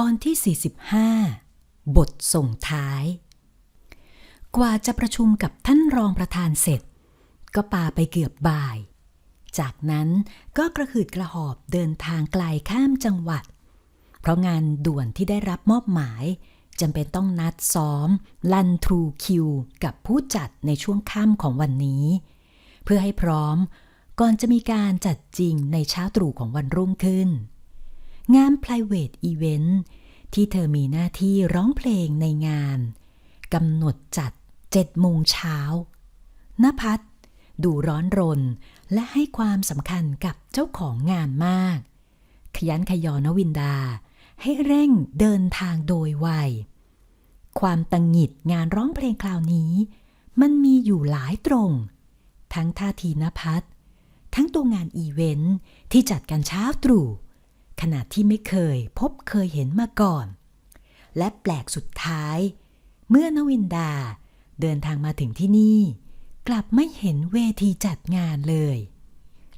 ตอนที่ 45 บทส่งท้าย กว่าจะประชุมกับท่านรองประธานเสร็จ ก็ปาไปเกือบบ่าย จากนั้นก็กระหืดกระหอบเดินทางไกลข้ามจังหวัด เพราะงานด่วนที่ได้รับมอบหมายจำเป็นต้องนัดซ้อม ลันทรูคิว กับผู้จัดในช่วงค่ำของวันนี้ เพื่อให้พร้อม ก่อนจะมีการจัดจริงในเช้าตรู่ของวันรุ่งขึ้น งาน private event ที่เธอมีหน้าที่ร้องเพลงในงานกำหนดจัดเจ็ดโมงเช้านภัสดูร้อนรน และให้ความสำคัญกับเจ้าของงานมาก ขยันขยอนวินดา ให้เร่งเดินทางโดยไว ความตังหงิดงานร้องเพลงคราวนี้ มันมีอยู่หลายตรง ทั้งท่าทีนภัสทั้งตัวงานอีเวนท์ที่จัดกันเช้าตรู่ ขนาดที่ไม่เคยพบเคยเห็นมาก่อน และแปลกสุดท้าย เมื่อนวินดาเดินทางมาถึงที่นี่ กลับไม่เห็นเวทีจัดงานเลย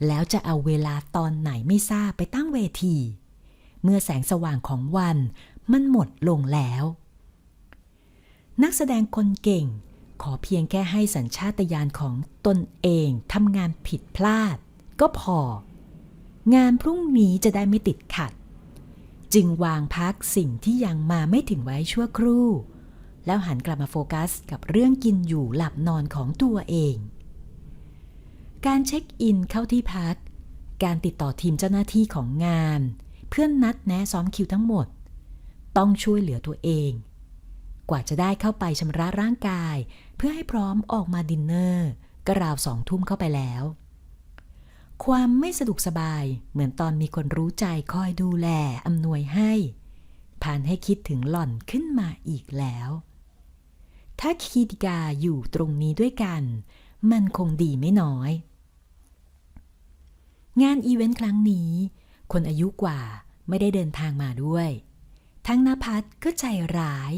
แล้วจะเอาเวลาตอนไหนไม่ทราบไปตั้งเวที เมื่อแสงสว่างของวันมันหมดลงแล้ว นักแสดงคนเก่ง ขอเพียงแค่ให้สัญชาตญาณของตนเองทำงานผิดพลาด ก็พอ งานพรุ่งนี้จะได้ไม่ติดขัด จึงวางพักสิ่งที่ยังมาไม่ถึงไว้ชั่วครู่ แล้วหันกลับมาโฟกัสกับเรื่องกินอยู่หลับนอนของตัวเอง การเช็คอินเข้าที่พัก การติดต่อทีมเจ้าหน้าที่ของงาน เพื่อนนัดแนะซ้อมคิวทั้งหมด ต้องช่วยเหลือตัวเอง กว่าจะได้เข้าไปชำระร่างกาย เพื่อให้พร้อมออกมาดินเนอร์ก็ราวสองทุ่มเข้าไปแล้ว ความไม่สะดวกสบายเหมือนตอนมีคนรู้ใจคอยดูแลอำนวยให้ผ่านให้คิดถึงหล่อนขึ้นมาอีกแล้ว ถ้าคีติกาอยู่ตรงนี้ด้วยกัน มันคงดีไม่น้อย งานอีเวนต์ครั้งนี้ คนอายุกว่าไม่ได้เดินทางมาด้วย ทั้งนภัสก็ใจร้าย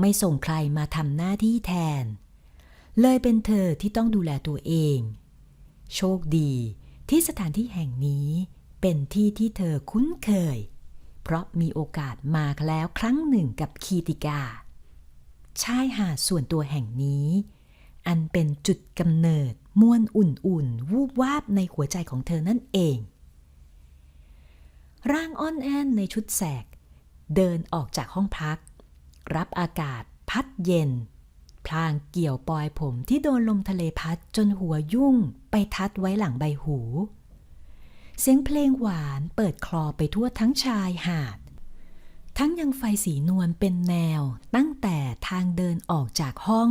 ไม่ส่งใครมาทำหน้าที่แทน เลยเป็นเธอที่ต้องดูแลตัวเอง โชคดี ที่สถานที่แห่งนี้เป็นที่ที่เธอคุ้นเคย เพราะมีโอกาสมาแล้วครั้งหนึ่งกับคีติกา ชายหาดส่วนตัวแห่งนี้ อันเป็นจุดกำเนิดมวลอุ่นๆ วูบวาบในหัวใจของเธอนั่นเอง ร่างอ้อนแอนในชุดแสก เดินออกจากห้องพัก รับอากาศพัดเย็น พลางเกี่ยวปลอยผมที่โดนลมทะเลพัดจนหัวยุ่งไปทัดไว้หลังใบหู เสียงเพลงหวานเปิดคลอไปทั่วทั้งชายหาด ทั้งยังไฟสีนวลเป็นแนวตั้งแต่ทางเดินออกจากห้อง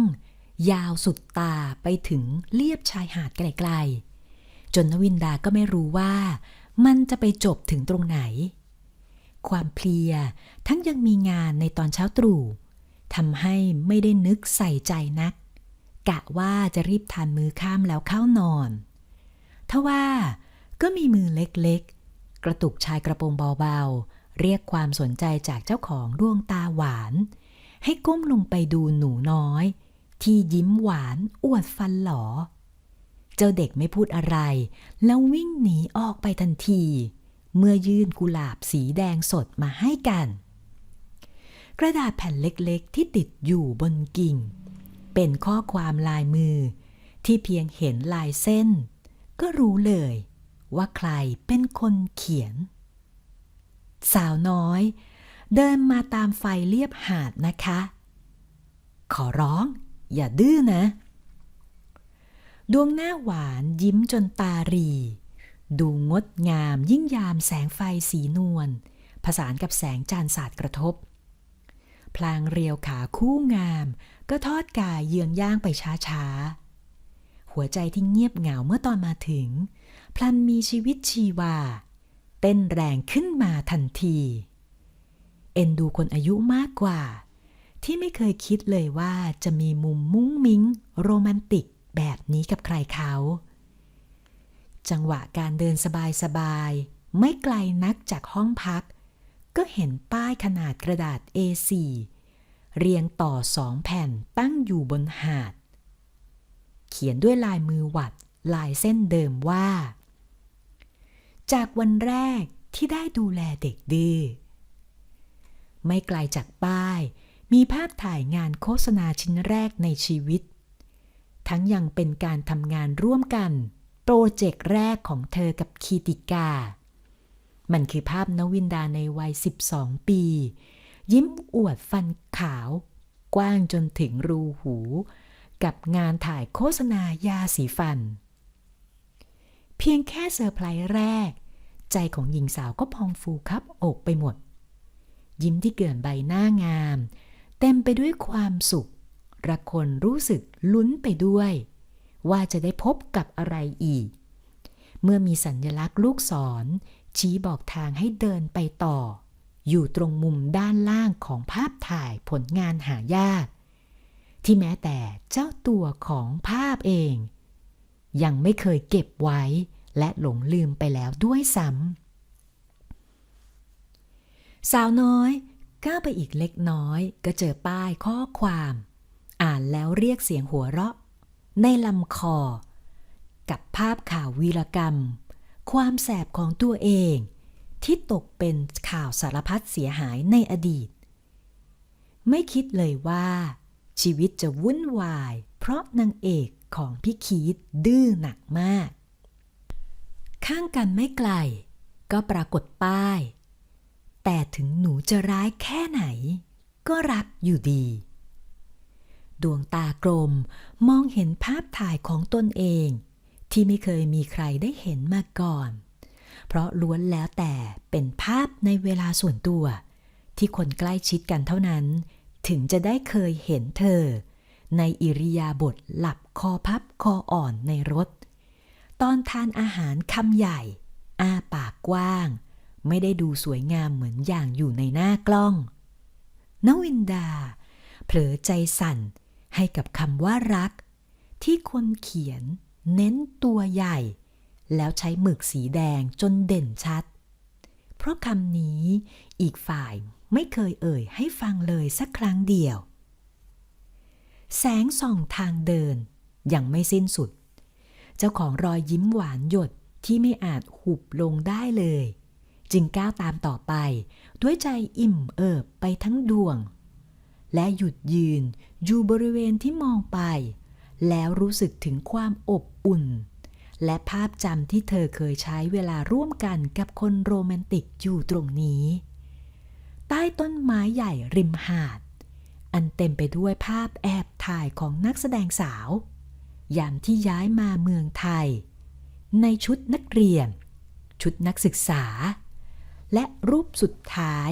ยาวสุดตาไปถึงเลียบชายหาดไกลๆ จนนวินดาก็ไม่รู้ว่า มันจะไปจบถึงตรงไหน ความเพลียทั้งยังมีงานในตอนเช้าตรู่ ทำให้ไม่ได้นึกใส่ใจนัก กะว่าจะรีบทานมือข้ามแล้วเข้านอนทว่าก็มีมือเล็กๆ กระตุกชายกระโปรงเบาๆ เรียกความสนใจจากเจ้าของดวงตาหวาน ให้ก้มลงไปดูหนูน้อย ที่ยิ้มหวานอวดฟันหลอ เจ้าเด็กไม่พูดอะไร แล้ววิ่งหนีออกไปทันที เมื่อยื่นกุหลาบสีแดงสดมาให้กัน กระดาษแผ่นเล็กๆ ที่ติดอยู่บนกิ่ง เป็นข้อความลายมือ ที่เพียงเห็นลายเส้น ก็รู้เลยว่าใครเป็นคนเขียน สาวน้อย เดินมาตามไฟเรียบหาดนะคะ ขอร้อง อย่าดื้อนะ ดวงหน้าหวานยิ้มจนตารี ดูงดงามยิ่งยามแสงไฟสีนวลผสานกับแสงจานสาดกระทบ พลางเรียวขาคู่งาม ก็ทอดกายเยืองย่างไปช้าๆ หัวใจที่เงียบเหงาเมื่อตอนมาถึง พลันมีชีวิตชีวา เต้นแรงขึ้นมาทันที เอ็นดูคนอายุมากกว่า ที่ไม่เคยคิดเลยว่าจะมีมุมมุ้งมิ้ง โรแมนติกแบบนี้กับใครเขา จังหวะการเดินสบายๆ ไม่ไกลนักจากห้องพัก ก็เห็นป้ายขนาดกระดาษ A4 เรียงต่อสองแผ่นตั้งอยู่บนหาด เขียนด้วยลายมือหวัดลายเส้นเดิมว่า จากวันแรกที่ได้ดูแลเด็กดื้อไม่ไกลจากป้าย มีภาพถ่ายงานโฆษณาชิ้นแรกในชีวิต ทั้งยังเป็นการทำงานร่วมกัน โปรเจกต์แรกของเธอกับคีติกา มันคือภาพนวินดาในวัย 12 ปี ยิ้มอวดฟันขาว กว้างจนถึงรูหู กับงานถ่ายโฆษณายาสีฟัน เพียงแค่เซอร์ไพรส์แรก ใจของหญิงสาวก็พองฟูครับอกไปหมด ยิ้มที่เกินใบหน้างาม เต็มไปด้วยความสุขระคนรู้สึกลุ้นไปด้วย ว่าจะได้พบกับอะไรอีก เมื่อมีสัญลักษณ์ลูกศร ชี้บอกทางให้เดินไปต่อ อยู่ตรงมุมด้านล่างของภาพถ่ายผลงานหายาก ที่แม้แต่เจ้าตัวของภาพเอง ยังไม่เคยเก็บไว้และหลงลืมไปแล้วด้วยซ้ำสาวน้อยก้าวไปอีกเล็กน้อย ก็เจอป้ายข้อความ อ่านแล้วเรียกเสียงหัวเราะ ในลำคอ กับภาพข่าววีรกรรม ความแสบของตัวเอง ที่ตกเป็นข่าวสารพัดเสียหายในอดีต ไม่คิดเลยว่า ชีวิตจะวุ่นวาย เพราะนางเอกของพี่คีดดื้อหนักมาก ข้างกันไม่ไกล ก็ปรากฏป้าย แต่ถึงหนูจะร้ายแค่ไหน ก็รักอยู่ดี ดวงตากลมมองเห็นภาพถ่ายของตนเอง ที่ไม่เคยมีใครได้เห็นมาก่อน เพราะล้วนแล้วแต่เป็นภาพในเวลาส่วนตัว ที่คนใกล้ชิดกันเท่านั้น ถึงจะได้เคยเห็นเธอ ในอิริยาบถหลับคอพับคออ่อนในรถ ตอนทานอาหารคำใหญ่ อ้าปากกว้าง ไม่ได้ดูสวยงามเหมือนอย่างอยู่ในหน้ากล้องนวินดา เผลอใจสั่นให้กับคำว่ารัก ที่คนเขียน เน้นตัวใหญ่ แล้วใช้หมึกสีแดงจนเด่นชัด เพราะคำนี้อีกฝ่ายไม่เคยเอ่ยให้ฟังเลยสักครั้งเดียว แสงส่องทางเดิน ยังไม่สิ้นสุด เจ้าของรอยยิ้มหวานหยดที่ไม่อาจหุบลงได้เลย จึงก้าวตามต่อไป ด้วยใจอิ่มเอิบไปทั้งดวง และหยุดยืนอยู่บริเวณที่มองไป แล้วรู้สึกถึงความอบ อุ่น และภาพจำที่เธอเคยใช้เวลาร่วมกันกับคนโรแมนติกอยู่ตรงนี้ ใต้ต้นไม้ใหญ่ริมหาด อันเต็มไปด้วยภาพแอบถ่ายของนักแสดงสาว ยามที่ย้ายมาเมืองไทย ในชุดนักเรียน ชุดนักศึกษา และรูปสุดท้าย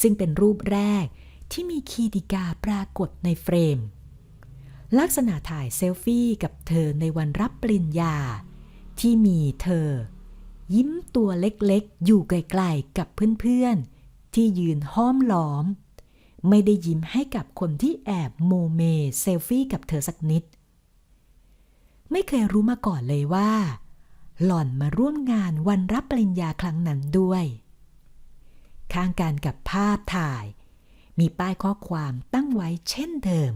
ซึ่งเป็นรูปแรกที่มีคีติกาปรากฏในเฟรม ลักษณะถ่ายเซลฟี่กับเธอในวันรับปริญญา ที่มีเธอ ยิ้มตัวเล็กๆ อยู่ไกลๆกับเพื่อนๆ ที่ยืนห้อมล้อม ไม่ได้ยิ้มให้กับคนที่แอบโมเมเซลฟี่กับเธอสักนิด ไม่เคยรู้มาก่อนเลยว่า หล่อนมาร่วมงานวันรับปริญญาครั้งนั้นด้วย ข้างกันกับภาพถ่าย มีป้ายข้อความตั้งไว้เช่นเดิม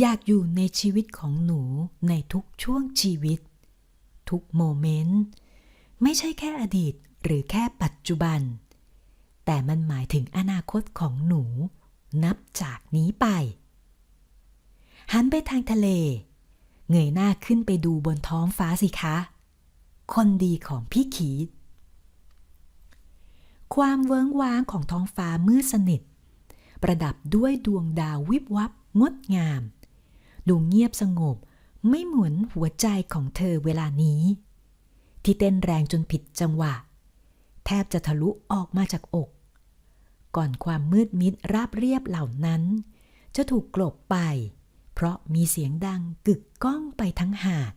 อยากอยู่ในชีวิตของหนูในทุกช่วงชีวิต ทุกโมเมนต์ ไม่ใช่แค่อดีตหรือแค่ปัจจุบัน แต่มันหมายถึงอนาคตของหนู นับจากนี้ไป หันไปทางทะเล เงยหน้าขึ้นไปดูบนท้องฟ้าสิคะ คนดีของพี่ขีดความเวิ้งว้างของท้องฟ้ามืดสนิท ประดับด้วยดวงดาววิบวับงดงาม ดูเงียบสงบ ไม่เหมือนหัวใจของเธอเวลานี้ ที่เต้นแรงจนผิดจังหวะ แทบจะทะลุออกมาจากอก ก่อนความมืดมิดราบเรียบเหล่านั้น จะถูกกลบไป เพราะมีเสียงดังกึกก้องไปทั้งหาด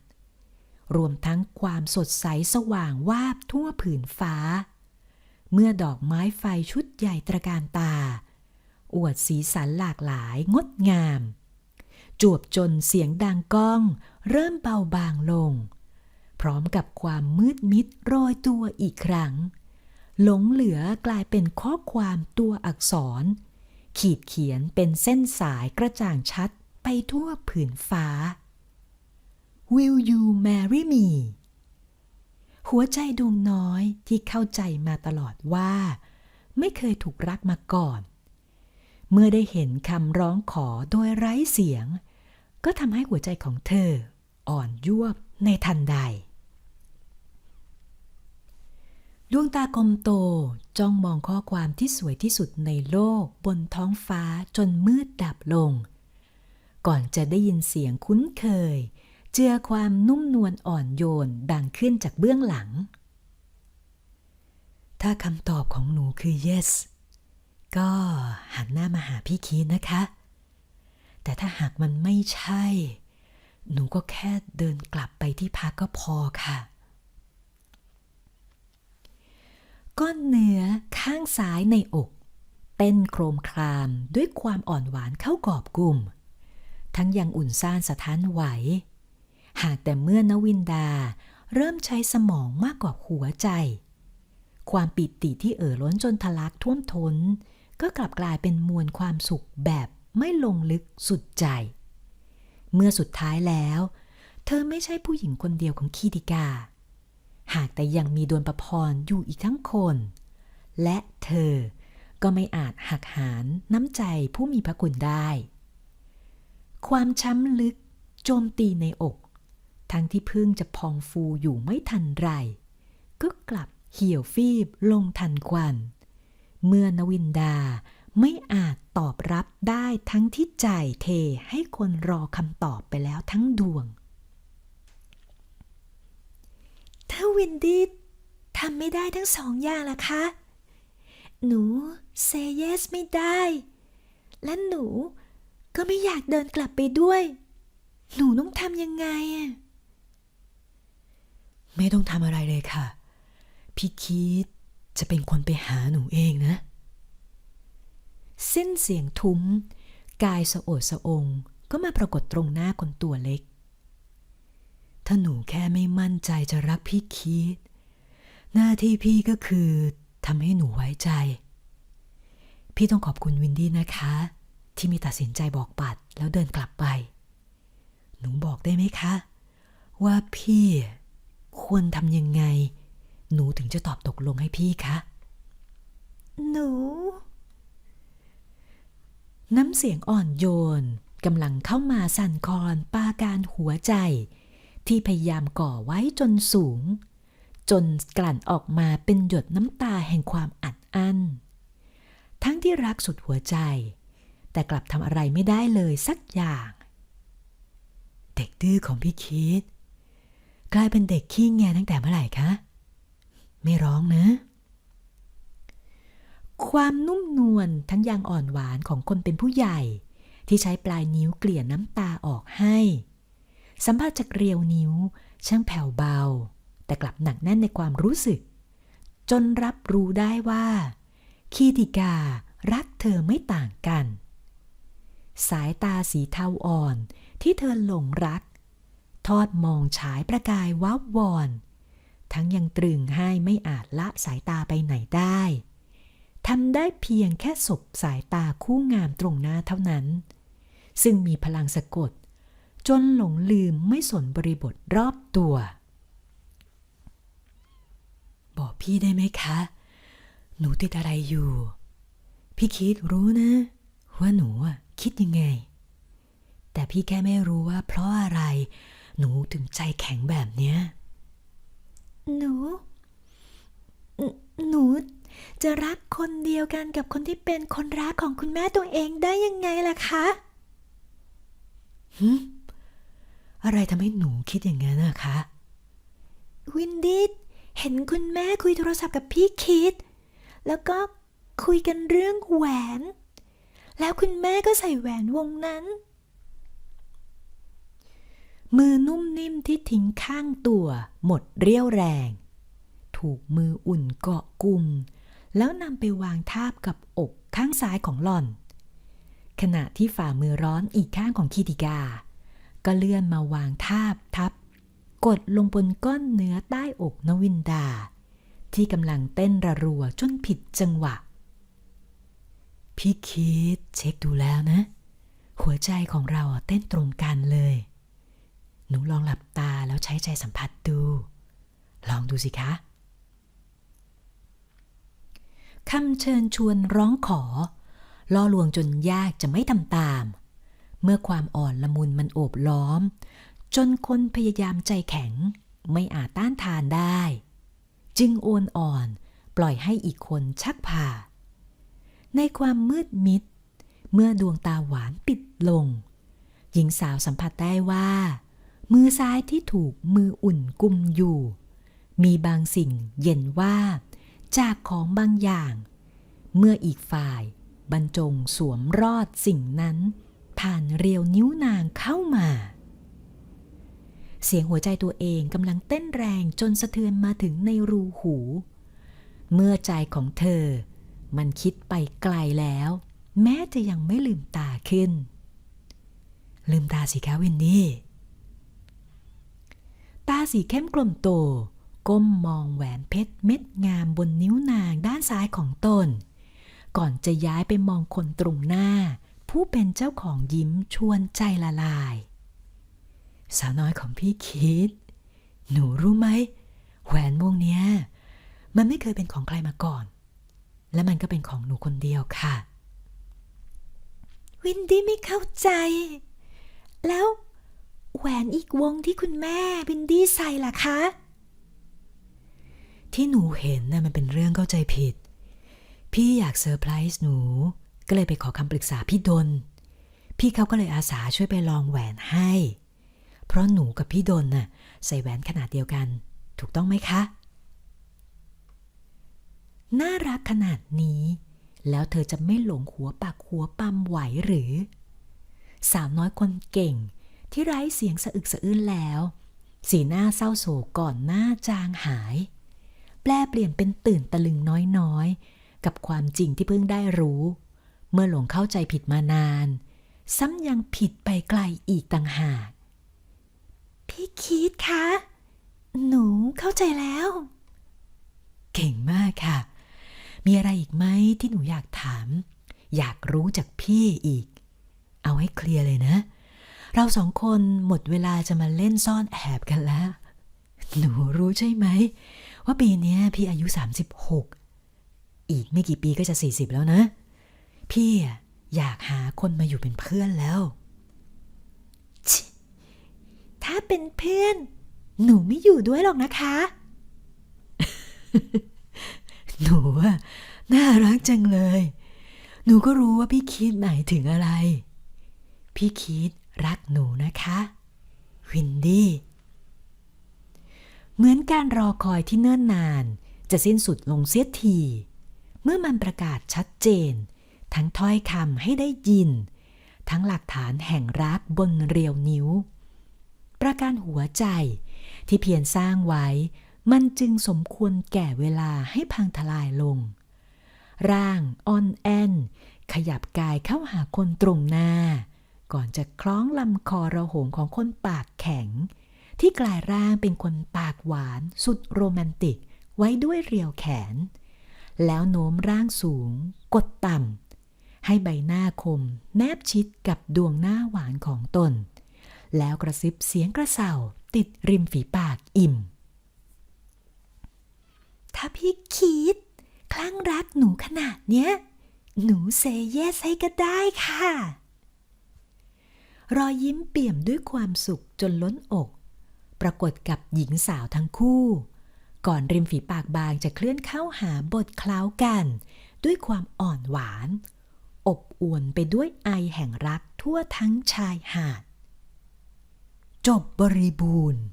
รวมทั้งความสดใสสว่างวาบทั่วผืนฟ้า เมื่อดอกไม้ไฟชุดใหญ่ตระการตา อวดสีสันหลากหลายงดงาม จวบจนเสียงดังก้อง เริ่มเบาบางลง พร้อมกับความมืดมิดโรยตัวอีกครั้ง หลงเหลือกลายเป็นข้อความตัวอักษร ขีดเขียนเป็นเส้นสายกระจ่างชัดไปทั่วผืนฟ้า Will you marry me หัวใจดวงน้อยที่เข้าใจมาตลอดว่า ไม่เคยถูกรักมาก่อน เมื่อได้เห็นคำร้องขอโดยไร้เสียง ก็ทำให้หัวใจของเธอ อ่อนยวบในทันใด ดวงตากลมโตจ้องมองข้อความที่สวยที่สุดในโลกบนท้องฟ้าจนมืดดับลง ก่อนจะได้ยินเสียงคุ้นเคย เจือความนุ่มนวลอ่อนโยนดังขึ้นจากเบื้องหลัง ถ้าคำตอบของหนูคือ yes ก็หันหน้ามาหาพี่คีนนะคะ แต่ถ้าหากมันไม่ใช่ หนูก็แค่เดินกลับไปที่พักก็พอค่ะ ก้อนเนื้อข้างซ้ายในอก เต้นโครมครามด้วยความอ่อนหวานเข้ากอบกลุ่ม ทั้งยังอุ่นซ่านสะท้านไหว หากแต่เมื่อนวินดาเริ่มใช้สมองมากกว่าหัวใจ ความปิติที่เอ่อล้นจนทะลักท่วมท้น ก็กลับกลายเป็นมวลความสุขแบบ ไม่ลงลึกสุดใจ เมื่อสุดท้ายแล้ว เธอไม่ใช่ผู้หญิงคนเดียวของคีติกา หากแต่ยังมีดวลประพรอยู่อีกทั้งคน และเธอก็ไม่อาจหักหานน้ำใจผู้มีพระคุณได้ ความช้ำลึกโจมตีในอก ทั้งที่เพิ่งจะพองฟูอยู่ไม่ทันไร ก็กลับเหี่ยวฟีบลงทันควัน เมื่อนวินดา ไม่อาจตอบรับได้ทั้งที่จ่ายเทให้คนรอคำตอบไปแล้วทั้งดวง ถ้าวินดี้ทำไม่ได้ทั้งสองอย่างล่ะคะ หนูเซเยสไม่ได้ และหนูก็ไม่อยากเดินกลับไปด้วย หนูต้องทำยังไงอะไม่ต้องทำอะไรเลยค่ะ พี่คิดจะเป็นคนไปหาหนูเองนะ สิ้นเสียงทุ้ม กายสะโอดสะองก็มาปรากฏตรงหน้าคนตัวเล็ก ถ้าหนูแค่ไม่มั่นใจจะรักพี่คิด หน้าที่พี่ก็คือทำให้หนูไว้ใจ พี่ต้องขอบคุณวินดี้นะคะ ที่มีตัดสินใจบอกปัดแล้วเดินกลับไป หนูบอกได้ไหมคะ ว่าพี่ควรทำยังไง หนูถึงจะตอบตกลงให้พี่คะ หนู น้ำเสียงอ่อนโยนกำลังเข้ามาสั่นคลอนปาการหัวใจ ที่พยายามก่อไว้จนสูง จนกลั่นออกมาเป็นหยดน้ำตาแห่งความอัดอั้น ทั้งที่รักสุดหัวใจ แต่กลับทำอะไรไม่ได้เลยสักอย่าง เด็กดื้อของพี่คิด กลายเป็นเด็กขี้แงตั้งแต่เมื่อไหร่คะ ไม่ร้องนะ ความนุ่มนวลทั้งยังอ่อนหวานของคนเป็นผู้ใหญ่ ที่ใช้ปลายนิ้วเกลี่ยน้ำตาออกให้ สัมผัสจากเรียวนิ้ว ช่างแผ่วเบา แต่กลับหนักแน่นในความรู้สึก จนรับรู้ได้ว่า คีติการักเธอไม่ต่างกัน สายตาสีเทาอ่อนที่เธอหลงรัก ทอดมองฉายประกายวับวอน ทั้งยังตรึงให้ไม่อาจละสายตาไปไหนได้ ทำได้เพียงแค่สบสายตาคู่งามตรงหน้าเท่านั้น ซึ่งมีพลังสะกด จนหลงลืมไม่สนบริบทรอบตัว บอกพี่ได้ไหมคะ หนูติดอะไรอยู่ พี่คิดรู้นะ ว่าหนูคิดยังไง แต่พี่แค่ไม่รู้ว่าเพราะอะไร หนูถึงใจแข็งแบบเนี้ยหนู หนู จะรักคนเดียวกันกับคนที่เป็นคนรักของคุณแม่ตัวเองได้ยังไงล่ะคะฮึอะไรทำให้หนูคิดอย่างนั้นนะคะ วินดี้เห็นคุณแม่คุยโทรศัพท์กับพี่คิด แล้วก็คุยกันเรื่องแหวน แล้วคุณแม่ก็ใส่แหวนวงนั้น มือนุ่มนิ่มที่ทิ้งข้างตัว หมดเรี่ยวแรง ถูกมืออุ่นเกาะกลุ่ม แล้วนำไปวางทาบกับอกข้างซ้ายของหล่อน ขณะที่ฝ่ามือร้อนอีกข้างของคีติกา ก็เลื่อนมาวางทาบทับ กดลงบนก้อนเนื้อใต้อกนวินดา ที่กำลังเต้นระรัวจนผิดจังหวะ พี่คิดเช็คดูแล้วนะ หัวใจของเราเต้นตรงกันเลย หนูลองหลับตาแล้วใช้ใจสัมผัสดู ลองดูสิคะ ข คำเชิญชวนร้องขอ ล่อลวงจนยากจะไม่ทำตาม เมื่อความอ่อนละมุนมันโอบล้อม จนคนพยายามใจแข็ง ไม่อาจต้านทานได้ จึงโอนอ่อนปล่อยให้อีกคนชักผ่าในความมืดมิด เมื่อดวงตาหวานปิดลง หญิงสาวสัมผัสได้ว่า มือซ้ายที่ถูกมืออุ่นกุมอยู่ มีบางสิ่งเย็นว่าบ จากของบางอย่าง เมื่ออีกฝ่ายบรรจงสวมรอดสิ่งนั้น ผ่านเรียวนิ้วนางเข้ามา เสียงหัวใจตัวเองกำลังเต้นแรงจนสะเทือนมาถึงในรูหู เมื่อใจของเธอ มันคิดไปไกลแล้ว แม้จะยังไม่ลืมตาขึ้น ลืมตาสิคะวินนี่ตาสีเข้มกลมโต ก้มมองแหวนเพชรเม็ดงามบนนิ้วนางด้านซ้ายของตน ก่อนจะย้ายไปมองคนตรงหน้า ผู้เป็นเจ้าของยิ้มชวนใจละลาย สาวน้อยของพี่คิด หนูรู้ไหม แหวนวงเนี้ย มันไม่เคยเป็นของใครมาก่อน และมันก็เป็นของหนูคนเดียวค่ะ วินดี้ไม่เข้าใจ แล้วแหวนอีกวงที่คุณแม่วินดี้ใส่ล่ะคะ ที่หนูเห็นน่ะมันเป็นเรื่องเข้าใจผิด พี่อยากเซอร์ไพรส์หนู ก็เลยไปขอคำปรึกษาพี่ดน พี่เขาก็เลยอาสาช่วยไปลองแหวนให้ เพราะหนูกับพี่ดนน่ะใส่แหวนขนาดเดียวกัน ถูกต้องไหมคะ น่ารักขนาดนี้ แล้วเธอจะไม่หลงหัวปากหัวปั๊มไหวหรือ สาวน้อยคนเก่ง ที่ไร้เสียงสะอึกสะอื้นแล้ว สีหน้าเศร้าโศกก่อนหน้าจางหาย แปลเปลี่ยนเป็นตื่นตะลึงน้อยๆ กับความจริงที่เพิ่งได้รู้ เมื่อหลงเข้าใจผิดมานาน ซ้ำยังผิดไปไกลอีกต่างหาก พี่คิดคะ หนูเข้าใจแล้ว เก่งมากค่ะ มีอะไรอีกไหมที่หนูอยากถาม อยากรู้จากพี่อีก เอาให้เคลียร์เลยนะ เราสองคนหมดเวลาจะมาเล่นซ่อนแอบกันแล้ว หนูรู้ใช่ไหม ว่าปีนี้พี่อายุ 36 อีกไม่กี่ปีก็จะ 40 แล้วนะ พี่อยากหาคนมาอยู่เป็นเพื่อนแล้ว ถ้าเป็นเพื่อน หนูไม่อยู่ด้วยหรอกนะคะ หนูอะน่ารักจังเลย หนูก็รู้ว่าพี่คิดหมายถึงอะไร พี่คิดรักหนูนะคะ วินดี้ เหมือนการรอคอยที่เนิ่นนาน จะสิ้นสุดลงเสียที เมื่อมันประกาศชัดเจน ทั้งถ้อยคำให้ได้ยิน ทั้งหลักฐานแห่งรักบนเรียวนิ้ว ประการหัวใจที่เพียรสร้างไว้ มันจึงสมควรแก่เวลาให้พังทลายลง ร่างอ่อนแอนขยับกายเข้าหาคนตรงหน้า ก่อนจะคล้องลำคอระหงของคนปากแข็ง ที่กลายร่างเป็นคนปากหวานสุดโรแมนติก ไว้ด้วยเรียวแขน แล้วโน้มร่างสูง กดต่ำให้ใบหน้าคม แนบชิดกับดวงหน้าหวานของตน แล้วกระซิบเสียงกระเสาติดริมฝีปากอิ่ม ถ้าพี่คิดคลั่งรักหนูขนาดเนี้ย หนูเซเยสให้ก็ได้ค่ะ รอยยิ้มเปี่ยมด้วยความสุขจนล้นอก ปรากฏกับหญิงสาวทั้งคู่ ก่อนริมฝีปากบางจะเคลื่อนเข้าหาบทคล้ากัน ด้วยความอ่อนหวาน อบอวลไปด้วยไอแห่งรักทั่วทั้งชายหาด จบบริบูรณ์